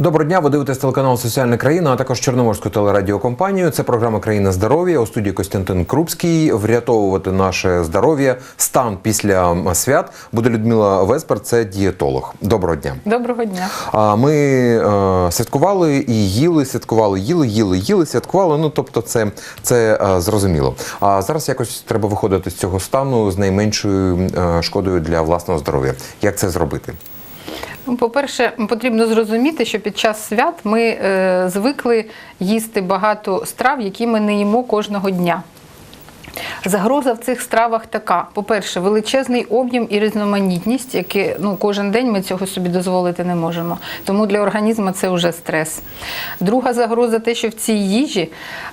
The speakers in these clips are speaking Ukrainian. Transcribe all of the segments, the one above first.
Доброго дня, ви дивитесь телеканал Соціальна країна, а також Чорноморську телерадіокомпанію. Це програма Країна здоров'я у студії Костянтин Крупський. Врятовувати наше здоров'я, стан після свят буде Людмила Веспер, це дієтолог. Доброго дня. Доброго дня. А ми е, святкували і їли, святкували, їли, їли, їли, святкували. Ну тобто, це, це е, зрозуміло. А зараз якось треба виходити з цього стану з найменшою е, шкодою для власного здоров'я. Як це зробити? Ну, По-перше, потрібно зрозуміти, що під час свят ми е, звикли їсти багато страв, які ми не їмо кожного дня. Загроза в цих стравах така: по-перше, величезний об'єм і різноманітність, які ну, кожен день ми цього собі дозволити не можемо. Тому для організму це вже стрес. Друга загроза те, що в цій їжі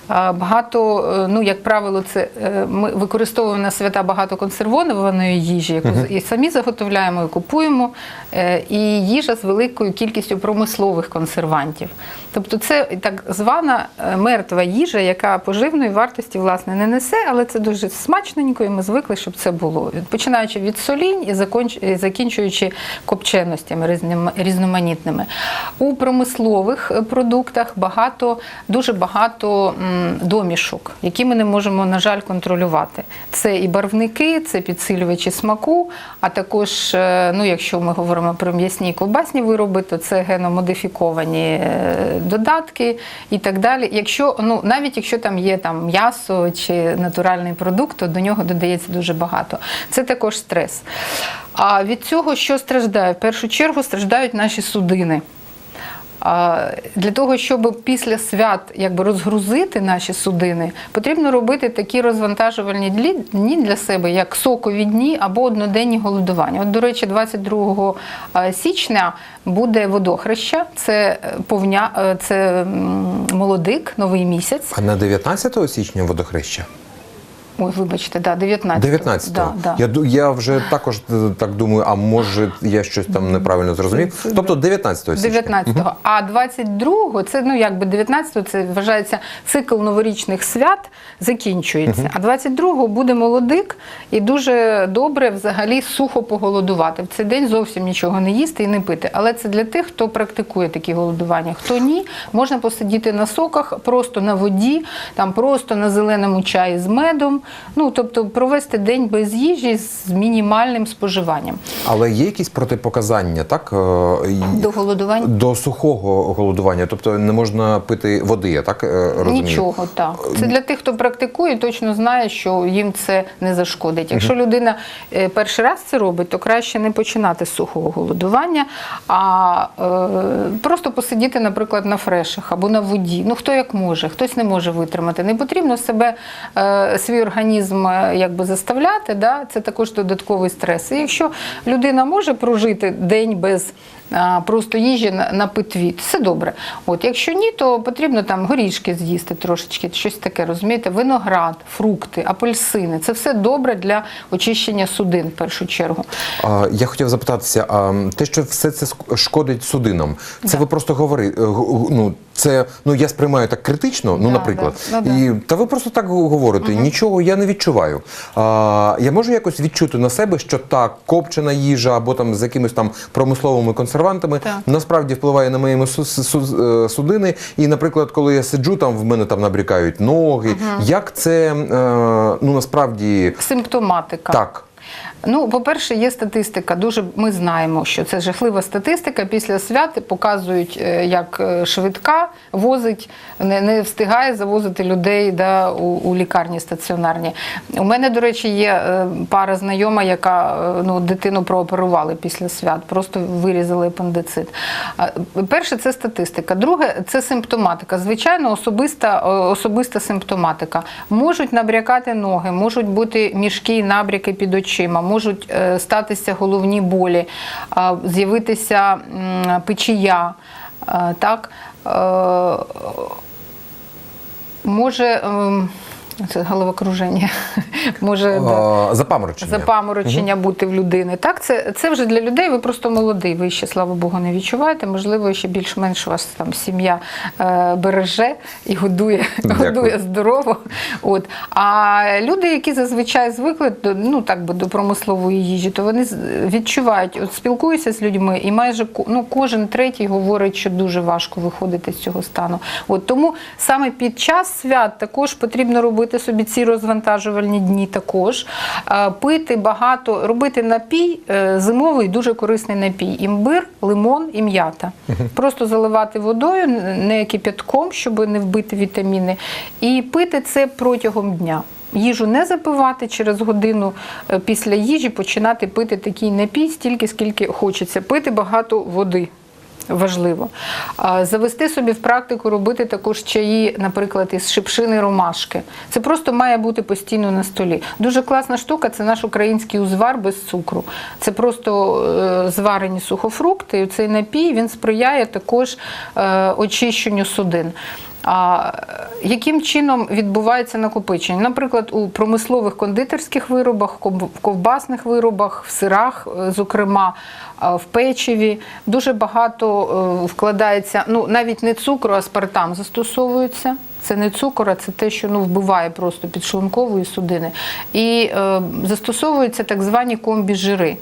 багато, е, ну як правило, це е, ми використовуємо на свята багато консервованої їжі, яку і самі заготовляємо і купуємо, е, і їжа з великою кількістю промислових консервантів. Тобто це так звана е, мертва їжа, яка поживної вартості власне не несе, але це дуже смачненько, і ми звикли, щоб це було. Починаючи від солінь і закінчуючи копченостями різноманітними. У промислових е, продуктах багато, дуже багато домішок, які ми не можемо, на жаль, контролювати. Це і барвники, це підсилювачі смаку, а також, е, ну, якщо ми говоримо про м'ясні і ковбасні вироби, то це геномодифіковані е, додатки і так далі. Якщо, ну, навіть якщо там є там м'ясо чи натуральний продукт, то до нього додається дуже багато. Це також стрес. А від цього що страждає? В першу чергу страждають наші судини. Для того, щоб після свят якби розгрузити наші судини, потрібно робити такі розвантажувальні дні для себе, як сокові дні або одноденні голодування. От, до речі, 22 січня буде водохреща, це е, повня, е, це молодик, новий місяць. А на 19 січня водохреща? Ой, вибачте, да, 19. 19 Да, да. Я, я вже також так думаю, а може я щось там неправильно зрозумів. Тобто 19 січня. 19-го. А 22-го, це ну якби 19-го, це вважається цикл новорічних свят закінчується. А 22-го буде молодик і дуже добре взагалі сухо поголодувати. В цей день зовсім нічого не їсти і не пити. Але це для тих, хто практикує такі голодування. Хто ні, можна посидіти на соках, просто на воді, там просто на зеленому чаї з медом. Ну тобто провести день без їжі з мінімальним споживанням. Але є якісь протипоказання, так? е, До голодування До сухого голодування, тобто не можна пити води, я так е, розумію? Нічого, так. Це для тих, хто практикує, точно знає, що їм це не зашкодить. Якщо людина е, перший раз це робить, то краще не починати з сухого голодування, а е, просто посидіти, наприклад, на фрешах або на воді. Ну хто як може, хтось не може витримати. Не потрібно себе е, свій організм е, якби заставляти. Да? Це також додатковий стрес. І якщо людина може прожити день без просто їжі на, на питві, все добре. От якщо ні, то потрібно там горішки з'їсти трошечки, щось таке, розумієте, виноград, фрукти, апельсини. Це все добре для очищення судин в першу чергу. А, я хотів запитатися, а те, що все це шкодить судинам, це ви просто говори. е, Ну це ну я сприймаю так критично, ну Да, наприклад, да. Ну, да. і та ви просто так говорите. Нічого я не відчуваю. А, я можу якось відчути на себе, що так, копчена їжа або там з якимись там промисловими консервантами Так. насправді впливає на мої е, судини. І, наприклад, коли я сиджу, там в мене там набрікають ноги. Як це е, ну насправді Симптоматика. так? Ну, по-перше, є статистика. Дуже ми знаємо, що це жахлива статистика. Після свят показують, е, як е, швидка возить, не, не встигає завозити людей да, у, у лікарні стаціонарні. У мене, до речі, є е, пара знайома, яка ну, дитину прооперували після свят, просто вирізали апендицит. Перше, це статистика. Друге, це симптоматика. Звичайно, особиста, особиста симптоматика. Можуть набрякати ноги, можуть бути мішки і набряки під очима, можуть е, статися головні болі, з'явитися печія. е, Так? Е, Може, ем, це головокруження. Може да, А, запаморочення. запаморочення бути в людини. Так, це, це вже для людей. Ви просто молодий. Ви ще, слава Богу, не відчуваєте. Можливо, ще більш-менш вас там сім'я е, береже і годує, Дякую. годує здорово. От. А люди, які зазвичай звикли до, ну, так би, до промислової їжі, то вони відчувають, от спілкуюся з людьми, і майже ну, кожен третій говорить, що дуже важко виходити з цього стану. От тому саме під час свят також потрібно робити собі ці розвантажувальні дні також. Е, Пити багато, робити напій, е, зимовий дуже корисний напій. Імбир, лимон і м'ята. Просто заливати водою, не кипятком, щоб не вбити вітаміни. І пити це протягом дня. Їжу не запивати через годину е, після їжі починати пити такий напій стільки, скільки хочеться. Пити багато води. Важливо. Завести собі в практику робити також чаї, наприклад, із шипшини ромашки. Це просто має бути постійно на столі. Дуже класна штука це наш український узвар без цукру. Це просто е, зварені сухофрукти. І цей напій він сприяє також е, очищенню судин. А яким чином відбувається накопичення? Наприклад, у промислових кондитерських виробах, ков- ковбасних виробах, в сирах, е, зокрема, в печиві дуже багато е, вкладається, ну навіть не цукру, а спартам застосовується. Це не цукор, а це те, що ну, вбиває просто підшлункової судини. І е, застосовуються так звані комбі-жири,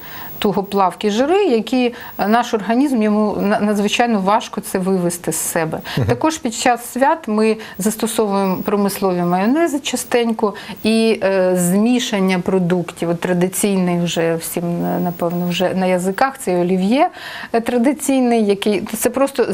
тугоплавкі жири, які е, наш організм йому надзвичайно важко це вивести з себе. Також під час свят ми застосовуємо промислові майонези частенько і е, змішання продуктів. От традиційний вже всім е, напевно вже на язиках це олів'є е, традиційний, який це просто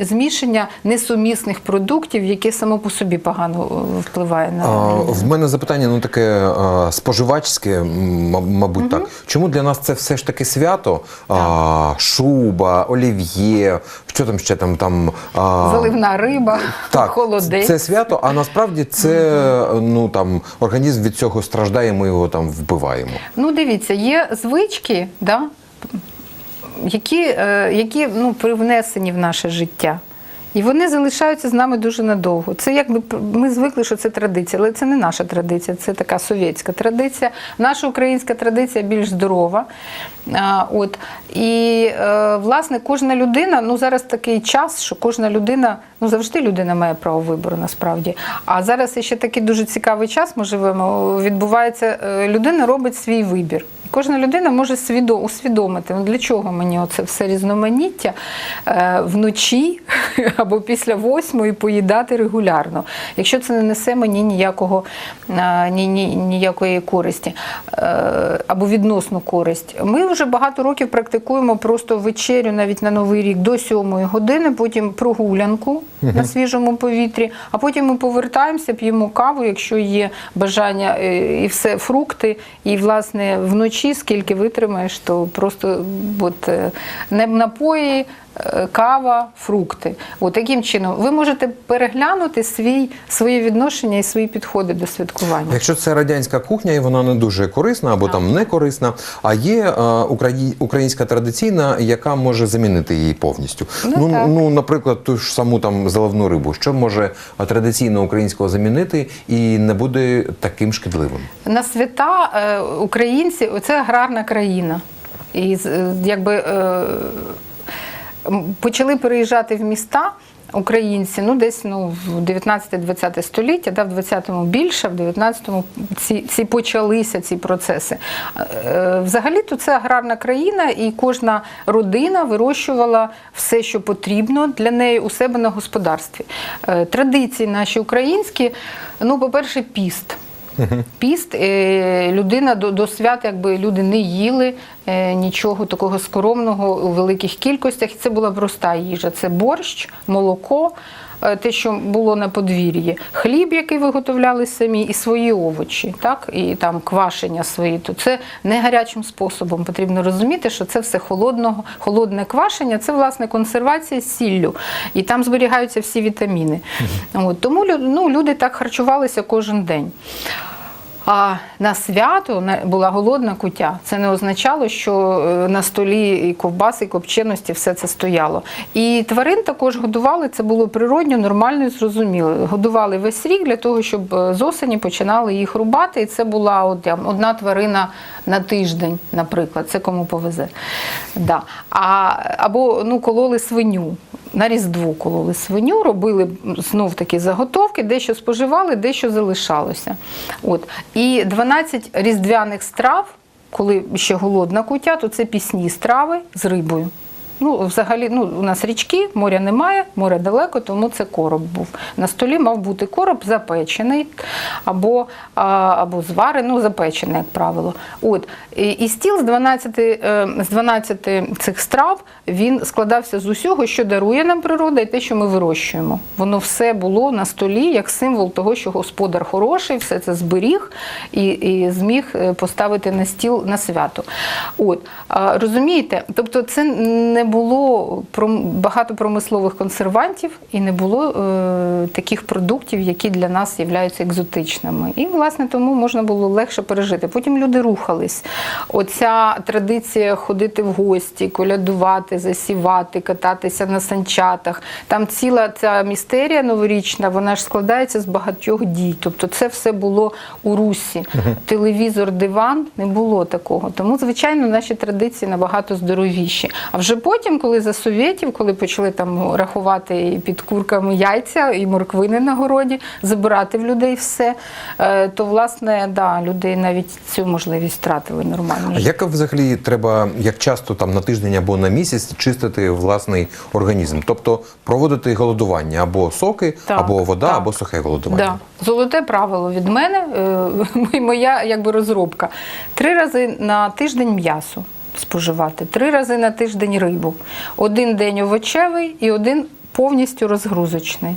змішання несумісних продуктів, яке само по собі погано впливає на А, в мене запитання ну таке споживачське, мабуть, так. Чому для нас це все ж таки свято? А, шуба, олів'є, що там ще там там а, Заливна риба, так, холодець. Це свято, а насправді це ну там організм від цього страждає, ми його там вбиваємо. Ну, дивіться, є звички, да, які, е, які ну, привнесені в наше життя. І вони залишаються з нами дуже надовго. Це якби ми звикли, що це традиція, але це не наша традиція, це така совєтська традиція. Наша українська традиція більш здорова. А, от. І е, власне кожна людина, ну зараз такий час, що кожна людина, ну завжди людина має право вибору насправді. А зараз ще такий дуже цікавий час ми живемо. Відбувається, е, людина робить свій вибір. Кожна людина може свідо- усвідомити, ну, для чого мені оце все різноманіття е, вночі або після восьмої поїдати регулярно, якщо це не несе мені ніякого, ні, ні, ніякої користі е, або відносну користь. Ми вже багато років практикуємо просто вечерю навіть на Новий рік до сьомої години, потім прогулянку на свіжому повітрі, а потім ми повертаємося, п'ємо каву, якщо є бажання, е, і все, фрукти, і власне вночі, скільки витримаєш, то просто от, е, не напої, кава, фрукти. От таким чином ви можете переглянути свій, своє відношення і свої підходи до святкування. Якщо це радянська кухня, і вона не дуже корисна або там не корисна, а є е, украї- українська традиційна, яка може замінити її повністю. Ну, так. ну, наприклад, ту ж саму там заливну рибу, що може е, традиційно українського замінити і не буде таким шкідливим. На свята е, українці це аграрна країна. І е, якби е, почали переїжджати в міста. Українці, ну десь ну в 19-20 століття, да, в 20-му більше, в 19-му ці, ці почалися ці процеси. Е, Взагалі-то це аграрна країна, і кожна родина вирощувала все, що потрібно для неї у себе на господарстві. Е, Традиції наші українські, ну, по-перше, піст. Піст, е, людина до, до свят, якби люди не їли е, нічого такого скоромного у великих кількостях. Це була проста їжа. Це борщ, молоко, е, те, що було на подвір'ї, хліб, який виготовляли самі, і свої овочі, так, і там квашення свої. То це не гарячим способом. Потрібно розуміти, що це все холодного, холодне квашення, це власне консервація з сіллю. І там зберігаються всі вітаміни. От, тому ну, люди так харчувалися кожен день. А на свято була голодна кутя. Це не означало, що е, на столі і ковбаси, і копченості все це стояло. І тварин також годували. Це було природньо, нормально і зрозуміло. Годували весь рік для того, щоб е, з осені починали їх рубати. І це була одна тварина на тиждень, наприклад. Це кому повезе. Да. А, або ну, кололи свиню. На Різдво кололи свиню, робили знов такі заготовки, дещо споживали, дещо залишалося. От. І 12 різдвяних страв, коли ще голодна кутя, то це пісні страви з рибою. Ну, взагалі, ну, у нас річки, моря немає, море далеко, тому це короб був. На столі мав бути короб запечений або, або зварений, ну, запечений, як правило. От. І, стіл з 12, е, з 12 цих страв він складався з усього, що дарує нам природа, і те, що ми вирощуємо. Воно все було на столі як символ того, що господар хороший, все це зберіг і, і зміг е, поставити на стіл на свято. От. Розумієте, тобто це не було багато промислових консервантів і не було е, таких продуктів, які для нас являються екзотичними. І, власне, тому можна було легше пережити. Потім люди рухались. Оця традиція ходити в гості, колядувати, засівати, кататися на санчатах. Там ціла ця містерія новорічна, вона ж складається з багатьох дій. Тобто це все було у русі. Телевізор, диван не було такого. Тому, звичайно, наші традиції набагато здоровіші. А вже потім, коли за совєтів, коли почали там рахувати і під курками яйця і морквини на городі, забирати в людей все, е, то власне да, люди навіть цю можливість втратили нормально. А як взагалі треба, як часто там на тиждень або на місяць чистити власний організм? Тобто проводити голодування або соки, Так, або вода, так. або сухе голодування? Да. Золоте правило від мене, е, моя якби розробка. Три рази на тиждень м'ясо споживати, три рази на тиждень рибу, один день овочевий і один повністю розгрузочний.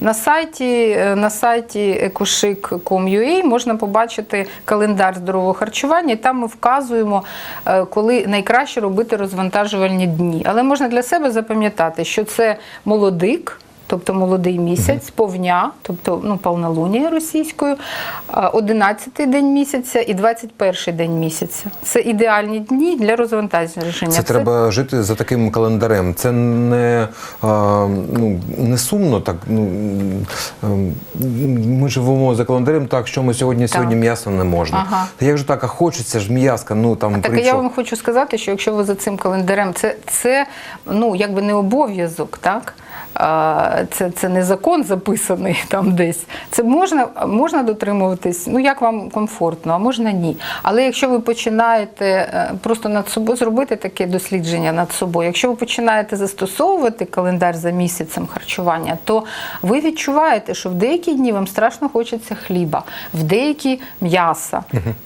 На сайті, е, на сайті ekoshik.com.ua можна побачити календар здорового харчування, і там ми вказуємо, е, коли найкраще робити розвантажувальні дні. Але можна для себе запам'ятати, що це молодик. Тобто молодий місяць, повня, тобто ну, повнолунія російською, 11-й день місяця і 21-й день місяця. Це ідеальні дні для розвантаження. Це треба жити за таким календарем. Це не, а, ну, не сумно. Так, ну, ем, ми живемо за календарем так, що ми сьогодні, сьогодні м'ясо не можна. Ага. Та як же так, а хочеться ж м'яска, ну там Так я вам хочу сказати, що якщо ви за цим календарем, це, це ну, якби не обов'язок, так? Це, це не закон записаний там десь. Це можна, можна дотримуватись, ну як вам комфортно, а можна ні. Але якщо ви починаєте е, просто над собою зробити таке дослідження над собою, якщо ви починаєте застосовувати календар за місяцем харчування, то ви відчуваєте, що в деякі дні вам страшно хочеться хліба, в деякі м'яса.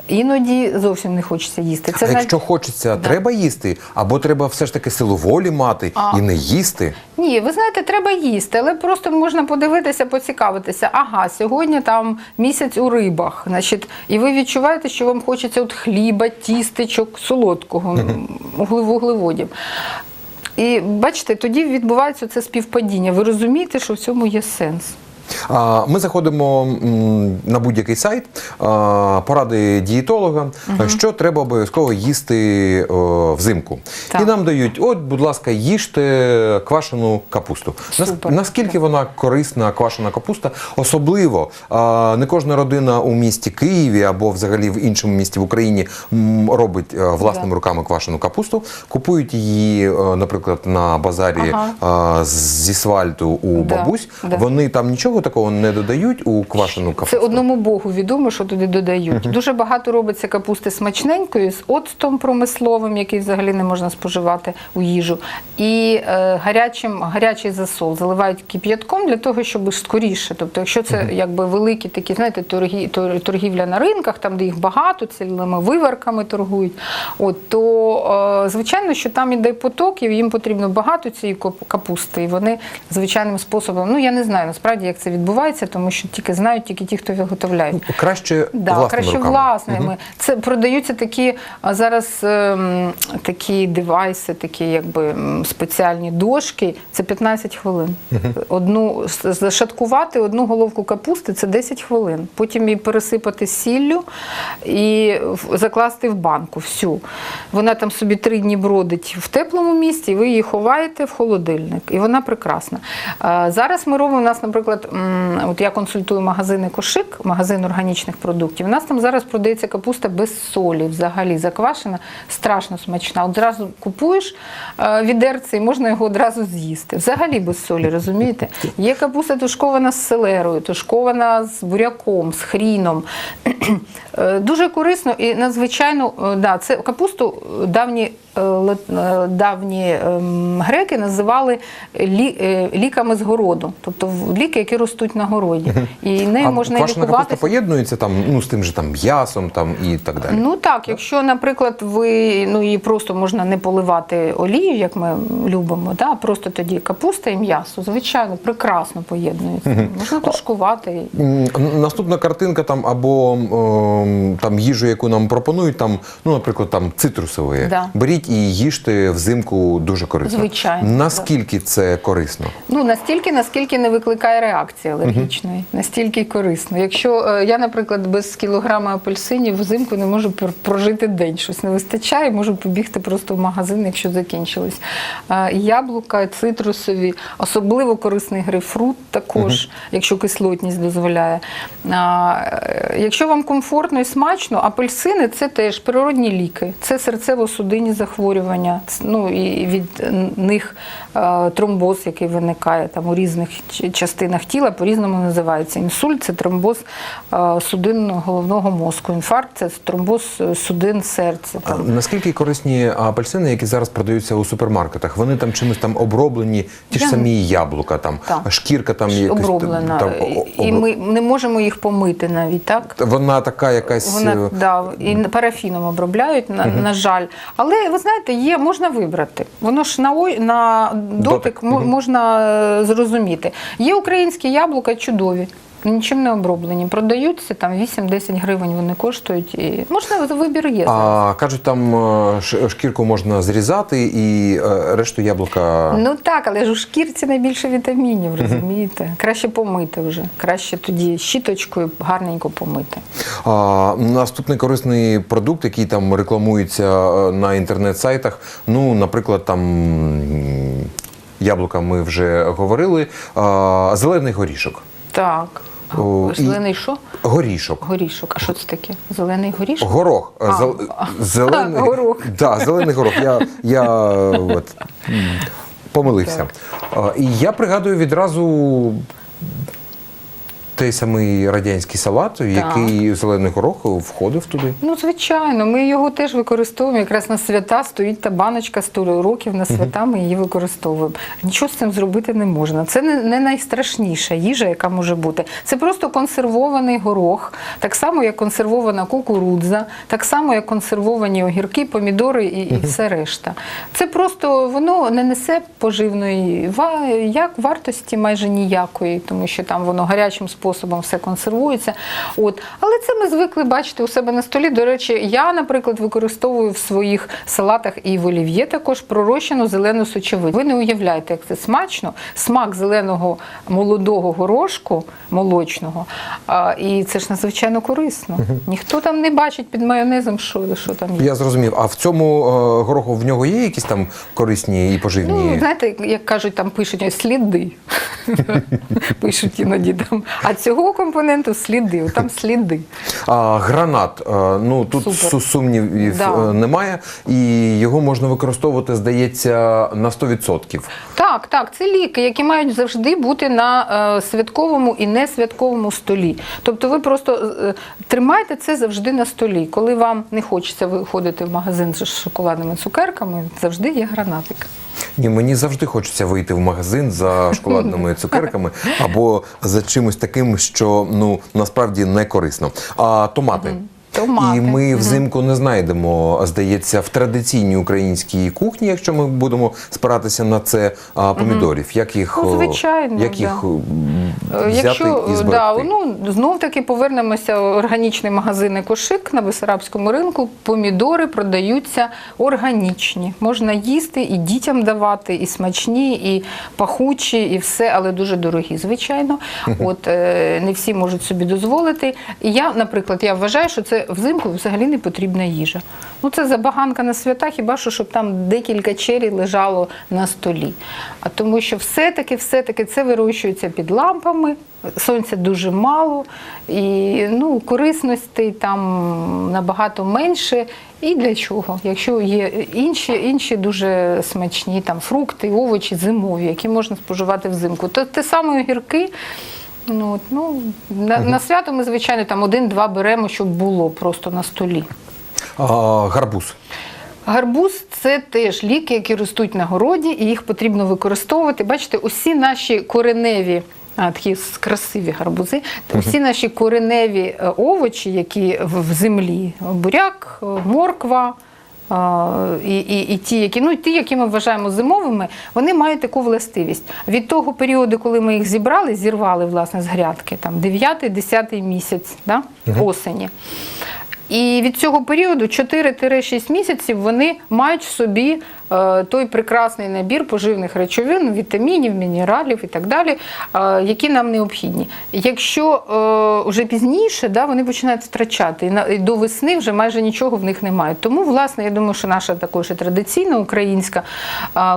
Іноді зовсім не хочеться їсти. а навіть- якщо хочеться, Да. треба їсти, або треба все ж таки силу волі мати А. і не їсти. Ні, ви знаєте, треба їсти, але просто можна подивитися, поцікавитися. Ага, сьогодні там місяць у рибах. Значить, і ви відчуваєте, що вам хочеться от хліба, тістечок, солодкого, угле- вуглеводів. І бачите, тоді відбувається це співпадіння. Ви розумієте, що в цьому є сенс. Ми заходимо на будь-який сайт, поради дієтолога, що треба обов'язково їсти взимку. Так. І нам дають: от, будь ласка, їжте квашену капусту. Супер. наскільки вона корисна квашена капуста? Особливо не кожна родина у місті Києві або взагалі в іншому місті в Україні робить е, власними руками квашену капусту, купують її, е, наприклад, на базарі Ага. зі свальту у бабусь. да. Вони там нічого такого не додають у квашену капусту? Це одному Богу відомо, що туди додають. Дуже багато робиться капусти смачненької з оцтом промисловим, який взагалі не можна споживати у їжу. І е, гарячим, гарячий засол заливають кип'ятком для того, щоб скоріше. Тобто, якщо це якби великі такі, знаєте, торгі, торгівля на ринках, там де їх багато, цілими виварками торгують. От то е, звичайно, що там іде поток, і їм потрібно багато цієї капусти. І вони звичайним способом, ну я не знаю насправді, як це це відбувається, тому що тільки знають тільки ті, хто виготовляють. Краще Да, власними краще руками. власними. Це продаються такі а зараз ем, такі девайси, такі якби спеціальні дошки. Це 15 хвилин. Одну с- зашаткувати одну головку капусти це 10 хвилин. Потім її пересипати сіллю і закласти в банку. Всю вона там собі три дні бродить в теплому місці, ви її ховаєте в холодильник. І вона прекрасна. Зараз ми робимо у нас, наприклад, от я консультую магазини Кошик, магазин органічних продуктів. У нас там зараз продається капуста без солі, взагалі заквашена, страшно смачна. От зразу купуєш е, відерце і можна його одразу з'їсти. Взагалі без солі, розумієте? Є капуста тушкована з селерою, тушкована з буряком, з хріном. Е, Дуже корисно і надзвичайно, е, да, це капусту давні. Е, е, Давні ем, греки називали лі, е, ліками з городу, тобто ліки, які ростуть на городі, і нею А можна квашена капуста поєднується там ну з тим же там м'ясом там і так далі. Ну так, якщо, наприклад, ви ну її просто можна не поливати олією, як ми любимо, да, просто тоді капуста і м'ясо, звичайно, прекрасно поєднуються. Можна тушкувати. Наступна картинка там або ем, там їжу, яку нам пропонують, там, ну, наприклад, там цитрусові. Да. Беріть і їжте взимку дуже корисно. Звичайно, Наскільки це корисно? Ну настільки, наскільки не викликає реакції алергічної, настільки корисно. Якщо е, я, наприклад, без кілограма апельсинів взимку не можу прожити день, щось не вистачає, можу побігти просто в магазин, якщо закінчились. Е, Яблука, цитрусові, особливо корисний грейпфрут також, якщо кислотність дозволяє. Е, Якщо вам комфортно і смачно, апельсини це теж природні ліки, це серцево-судинні захворювання, ц- ну і від них е, тромбоз, який виникає там у різних частинах тіла, по-різному називається. Інсульт це тромбоз е, судинного головного мозку. Інфаркт це тромбоз е, судин серця. А Там. Наскільки корисні апельсини, які зараз продаються у супермаркетах? Вони там чимось там оброблені, ті ж Я- самі яблука, там Так. шкірка там якось, оброблена. там, о- о- і ми не можемо їх помити навіть так. Вона така якась. Вона да, і парафіном обробляють, на, на жаль. Але ви знаєте, є, можна вибрати. Воно ж на, ой- на дотик, Дотик, мо- можна е, зрозуміти. Є українські яблука чудові. Нічим не оброблені. Продаються там 8-10 гривень вони коштують. І можна вибір є. А кажуть, там е, шкірку можна зрізати і е, решту яблука. Ну так, але ж у шкірці найбільше вітамінів, розумієте? Краще помити вже. Краще тоді щіточкою гарненько помити. А, наступний корисний продукт, який там рекламується е, на інтернет-сайтах. Ну, наприклад, там яблука ми вже говорили. А, зелений горішок. Так. О, і- Зелений що? Горішок. Горішок. А що це таке? Зелений горішок? Горох. А, зел- а, зелений, горох. Да, зелений горох. Я, я от, помилився. Так. І я пригадую відразу той самий радянський салат, який зелений горох входив туди. Ну, звичайно, ми його теж використовуємо. Якраз на свята стоїть та баночка 100 років на свята. Ми її використовуємо. Нічого з цим зробити не можна. Це не, не найстрашніша їжа, яка може бути. Це просто консервований горох, так само як консервована кукурудза, так само як консервовані огірки, помідори і, і все решта. Це просто воно не несе поживної як вартості майже ніякої, тому що там воно гарячим способом все консервується. От. Але це ми звикли бачити у себе на столі. До речі, я, наприклад, використовую в своїх салатах і в олів'є також пророщену зелену сочевицю. Ви не уявляєте, як це смачно. Смак зеленого молодого горошку, молочного. А, і це ж надзвичайно корисно. Ніхто там не бачить під майонезом, що, що там є. Я зрозумів. А в цьому е, гороху в нього є якісь там корисні і поживні? Ну, знаєте, як кажуть, там пишуть сліди. Пишуть іноді там. А цього компоненту сліди, там сліди. А, гранат. е, Ну тут Супер. сумнівів Да. е, немає, і його можна використовувати, здається, на 100%. Так, так, це ліки, які мають завжди бути на е, святковому і несвятковому столі. Тобто ви просто тримайте це завжди на столі. Коли вам не хочеться виходити в магазин з шоколадними цукерками, завжди є гранатик. Ні, мені завжди хочеться вийти в магазин за шоколадними цукерками або за чимось таким, що ну насправді не корисно. А томати. Томати. І ми взимку не знайдемо, здається, в традиційній українській кухні, якщо ми будемо спиратися на це помідорів. Як їх, Ну, звичайно, як їх м, Е, взяти Якщо і да, ну знов таки повернемося в органічний магазин кошик на Бесарабському ринку. Помідори продаються органічні. Можна їсти і дітям давати, і смачні, і пахучі, і все, але дуже дорогі, звичайно. От е, не всі можуть собі дозволити. І я, наприклад, я вважаю, що це взимку взагалі не потрібна їжа. Ну це забаганка на свята, хіба що щоб там декілька чері лежало на столі. А тому що все-таки, все-таки це вирощується під лампами. Сонця дуже мало, і ну, корисностей там набагато менше. І для чого? Якщо є інші, інші дуже смачні там фрукти, овочі зимові, які можна споживати взимку, то те саме огірки. Ну, от, ну, на, на свято ми, звичайно, там один-два беремо, щоб було просто на столі. А, гарбуз. Гарбуз це теж ліки, які ростуть на городі, і їх потрібно використовувати. Бачите, усі наші кореневі. А, такі красиві гарбузи. Усі наші кореневі е, овочі, які в землі, буряк, е, морква, і, і, і ті, які ну ті, які ми вважаємо зимовими, вони мають таку властивість. Від того періоду, коли ми їх зібрали, зірвали власне з грядки, там 9-10 місяць да, осені. І від цього періоду 4-6 місяців вони мають в собі е, той прекрасний набір поживних речовин, вітамінів, мінералів і так далі, е, які нам необхідні. Якщо е, вже пізніше, да, вони починають втрачати, і до весни вже майже нічого в них немає. Тому, власне, я думаю, що наша також традиційна українська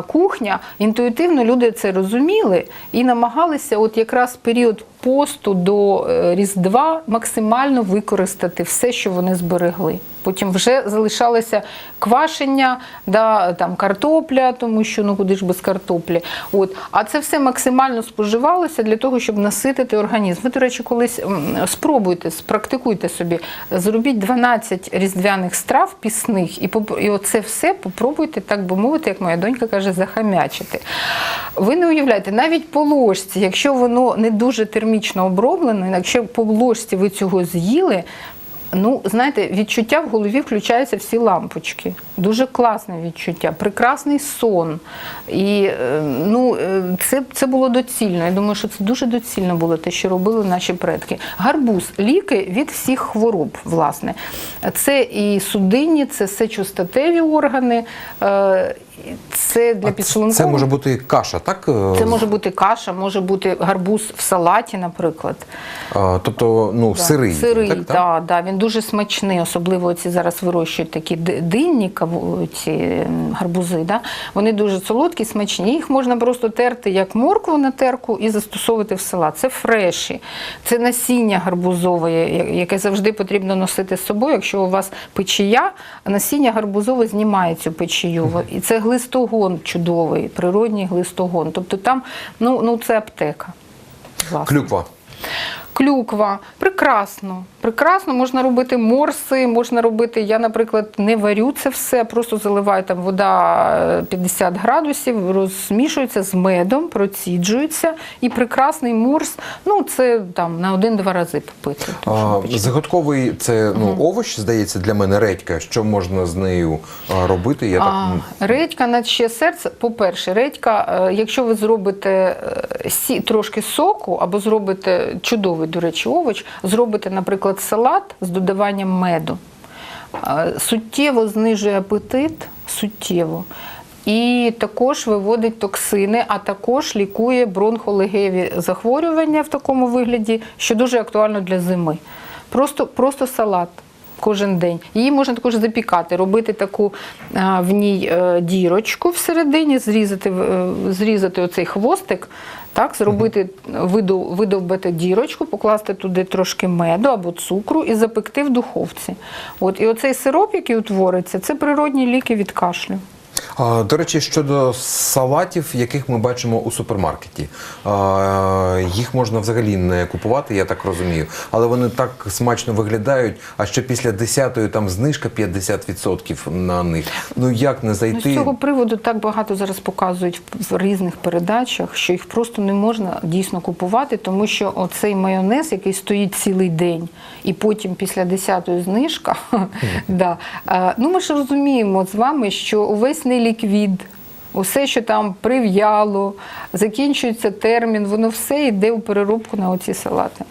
кухня, інтуїтивно люди це розуміли і намагалися, от якраз період посту до е, Різдва максимально використати все, що вони зберегли. Потім вже залишалося квашення, да, там, картопля, тому що ну куди ж без картоплі. От. А це все максимально споживалося для того, щоб наситити організм. Ви, до речі, колись спробуйте, спрактикуйте собі, зробіть 12 різдвяних страв пісних, і, і оце все попробуйте, так би мовити, як моя донька каже, захамячити. Ви не уявляєте, навіть по ложці, якщо воно не дуже термічно оброблено, якщо по ложці ви цього з'їли, Ну, знаєте, відчуття в голові включаються всі лампочки. Дуже класне відчуття, прекрасний сон. І е, ну, е, це, це було доцільно. Я думаю, що це дуже доцільно було те, що робили наші предки. Гарбуз ліки від всіх хвороб, власне. Це і судинні, це сечостатеві органи, е, це для підшлункових. Це може бути каша, так? Це може бути каша, може бути гарбуз в салаті, наприклад. А, тобто, ну, Да, сирий. Сирий, так, так, так? да, да, він дуже смачний, особливо ці зараз вирощують такі ди- динні ці гарбузи. Да? Вони дуже солодкі, смачні. Їх можна просто терти як моркву на терку і застосовувати в салат. Це фреші, це насіння гарбузове, яке завжди потрібно носити з собою. Якщо у вас печія, насіння гарбузове знімає цю печію. І це глистогон чудовий, природній глистогон. Тобто там ну, ну це аптека. власне. Клюква. Клюква, прекрасно. Прекрасно, можна робити морси, можна робити. Я, наприклад, не варю це все, просто заливаю там вода е, 50 градусів, розмішується з медом, проціджується, і прекрасний морс. Ну, це там на один-два рази попити. А, заготковий це ну, овоч, здається, для мене редька. Що можна з нею робити? Я А, м, редька на ще серце. По-перше, редька, е, якщо ви зробите е, сі, трошки соку або зробите чудовий, до речі, овоч, зробите, наприклад, салат з додаванням меду, е, суттєво знижує апетит, суттєво. І також виводить токсини, а також лікує бронхолегеві захворювання в такому вигляді, що дуже актуально для зими. Просто, просто салат кожен день. Її можна також запікати, робити таку а, в ній е, дірочку всередині, зрізати, е, зрізати оцей хвостик, так, зробити, видов, видовбити дірочку, покласти туди трошки меду або цукру і запекти в духовці. От, і оцей сироп, який утвориться, це природні ліки від кашлю. До речі, щодо салатів, яких ми бачимо у супермаркеті, їх можна взагалі не купувати, я так розумію. Але вони так смачно виглядають. А ще після 10-ї там знижка 50% на них. Ну як не Ну, зайти? з цього приводу так багато зараз показують в- різних передачах, що їх просто не можна дійсно купувати, тому що оцей майонез, який стоїть цілий день, і потім після 10-ї знижка, да. Ну ми ж розуміємо з вами, що увесь неліквід, усе, що там прив'яло, закінчується термін, воно все йде у переробку на оці салати.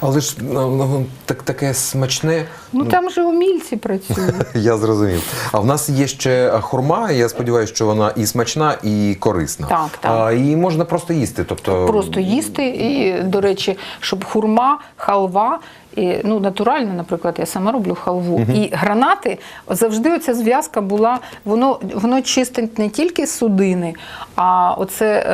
Але ж ну, так, таке смачне. Ну там же умільці працюють. Я зрозумів. А в нас є ще хурма. Я сподіваюся, що вона і смачна, і корисна. Так, так. А, її можна просто їсти. Тобто просто їсти. І, до речі, щоб хурма, халва. І, ну, натурально, наприклад, я сама роблю халву. І гранати завжди оця зв'язка була, воно, воно чистить не тільки судини, а оце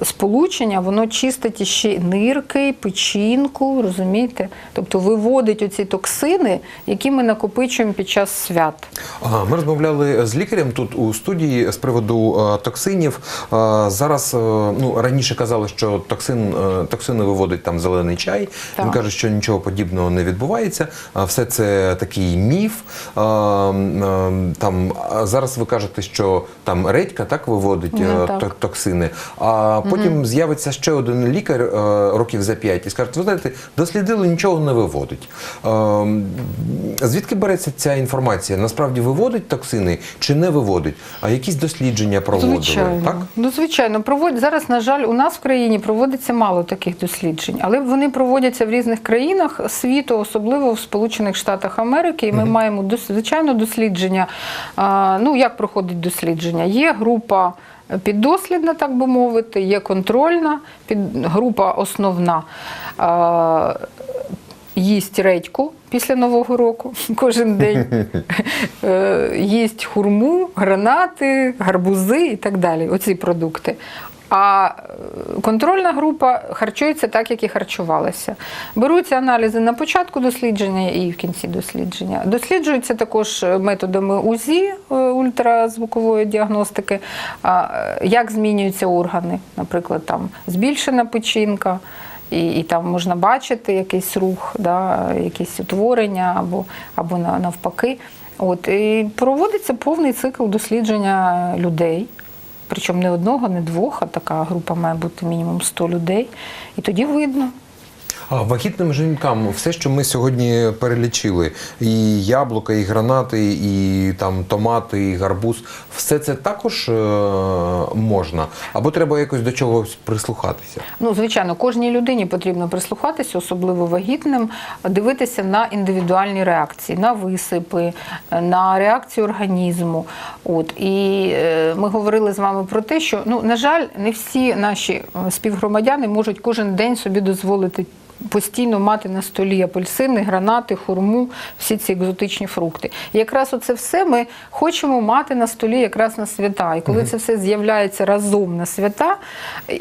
е, сполучення, воно чистить іще нирки, печінку, розумієте? Тобто виводить оці токсини, які ми накопичуємо під час свят. А, Ми розмовляли з лікарем тут у студії з приводу е, токсинів. Е, зараз е, ну раніше казали, що токсин е, токсини виводить там зелений чай. Так. Він каже, що нічого подібного не відбувається. Все це такий міф. Е, е, Там зараз ви кажете, що там редька так виводить е, Ну, так. токсини. А потім з'явиться ще один лікар е, років за п'ять і скаже, ви знаєте, дослідили, нічого не виводить. Е, Звідки береться ця інформація? Насправді виводить токсини чи не виводить? А якісь дослідження проводили? Звичайно. Так? Ну, звичайно, проводять зараз, на жаль, у нас в країні проводиться мало таких досліджень, але вони проводяться в різних країнах світу, особливо в Сполучених Штатах Америки. І ми маємо дос- звичайно дослідження. А, Ну, як проходить дослідження? Є група. Піддослідна, так би мовити, є контрольна, під, група основна. А, їсть редьку після Нового року кожен день, Е, їсть хурму, гранати, гарбузи і так далі. Оці продукти. А е, контрольна група харчується так, як і харчувалася. Беруться аналізи на початку дослідження і в кінці дослідження. Досліджуються також методами УЗІ е, ультразвукової діагностики, е, як змінюються органи, наприклад, там збільшена печінка. І, і там можна бачити якийсь рух, да, якісь утворення або, або навпаки. От, і проводиться повний цикл дослідження людей. Причому не одного, не двох, а така група має бути мінімум 100 людей. І тоді видно. А вагітним жінкам все, що ми сьогодні перелічили, і яблука, і гранати, і там томати, і гарбуз, все це також е, можна. Або треба якось до чогось прислухатися. Ну, звичайно, кожній людині потрібно прислухатися, особливо вагітним, дивитися на індивідуальні реакції, на висипи, на реакцію організму. От і е, ми говорили з вами про те, що ну на жаль, не всі наші е, співгромадяни можуть кожен день собі дозволити. Постійно мати на столі апельсини, гранати, хурму, всі ці екзотичні фрукти. І якраз оце все ми хочемо мати на столі якраз на свята. І коли це все з'являється разом на свята,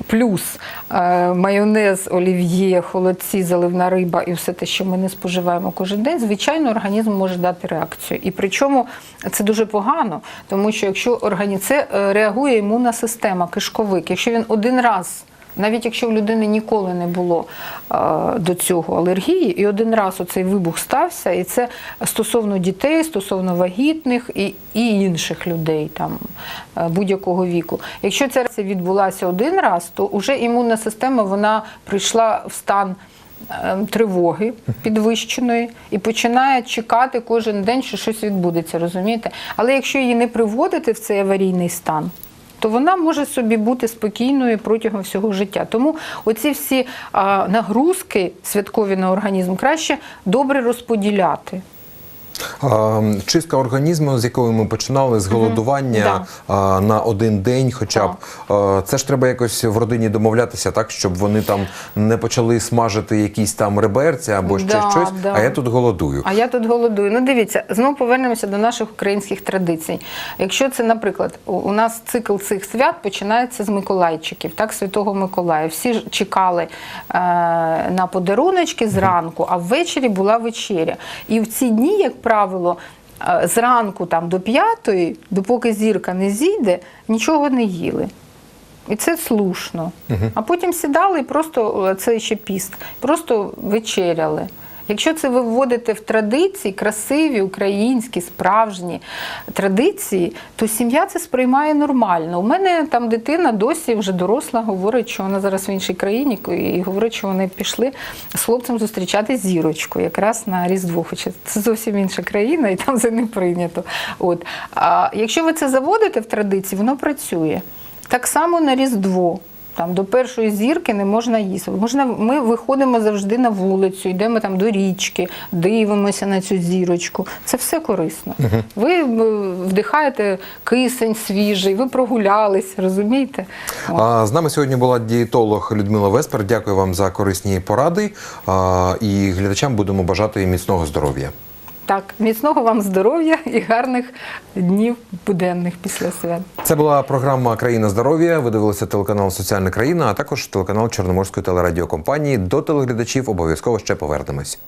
плюс е, майонез, олів'є, холодці, заливна риба і все те, що ми не споживаємо кожен день, звичайно, організм може дати реакцію. І причому це дуже погано, тому що якщо організм це е, реагує імунна система, кишковик, якщо він один раз. Навіть якщо в людини ніколи не було е, до цього алергії, і один раз оцей вибух стався, і це стосовно дітей, стосовно вагітних і, і інших людей там е, будь-якого віку. Якщо це відбулася один раз, то вже імунна система вона прийшла в стан. е, Тривоги підвищеної і починає чекати кожен день, що щось відбудеться, розумієте? Але якщо її не приводити в цей аварійний стан, то вона може собі бути спокійною протягом всього життя. Тому оці всі нагрузки святкові на організм краще добре розподіляти. Чистка організму, з якої ми починали, з голодування на один день, хоча б це ж треба якось в родині домовлятися, так щоб вони там не почали смажити якісь там реберця або ще Да, щось. да. А я тут голодую. А я тут голодую. Ну, дивіться, знову повернемося до наших українських традицій. Якщо це, наприклад, у- нас цикл цих свят починається з Миколайчиків, так, Святого Миколая. Всі ж чекали е, на подаруночки зранку, а ввечері була вечеря. І в ці дні, як правило, е, зранку там до п'ятої, допоки зірка не зійде, нічого не їли. І це слушно. А потім сідали і просто е, це ще піст, просто вечеряли. Якщо це ви вводите в традиції, красиві, українські, справжні традиції, то сім'я це сприймає нормально. У мене там дитина досі вже доросла, говорить, що вона зараз в іншій країні, і говорить, що вони пішли з хлопцем зустрічати зірочку, якраз на Різдво. Хоча це зовсім інша країна, і там це не прийнято. От. А якщо ви це заводите в традиції, воно працює. Так само на Різдво. Там до першої зірки не можна їсти. Можна, ми виходимо завжди на вулицю, йдемо там до річки, дивимося на цю зірочку. Це все корисно. Ви е, вдихаєте кисень свіжий, ви прогулялись, розумієте? А, з нами сьогодні була дієтолог Людмила Веспер. Дякую вам за корисні поради. А, і глядачам будемо бажати міцного здоров'я. Так, міцного вам здоров'я і гарних днів буденних після свят. Це була програма Країна здоров'я. Ви дивилися телеканал Соціальна країна, а також телеканал Чорноморської телерадіокомпанії. До телеглядачів обов'язково ще повернемось.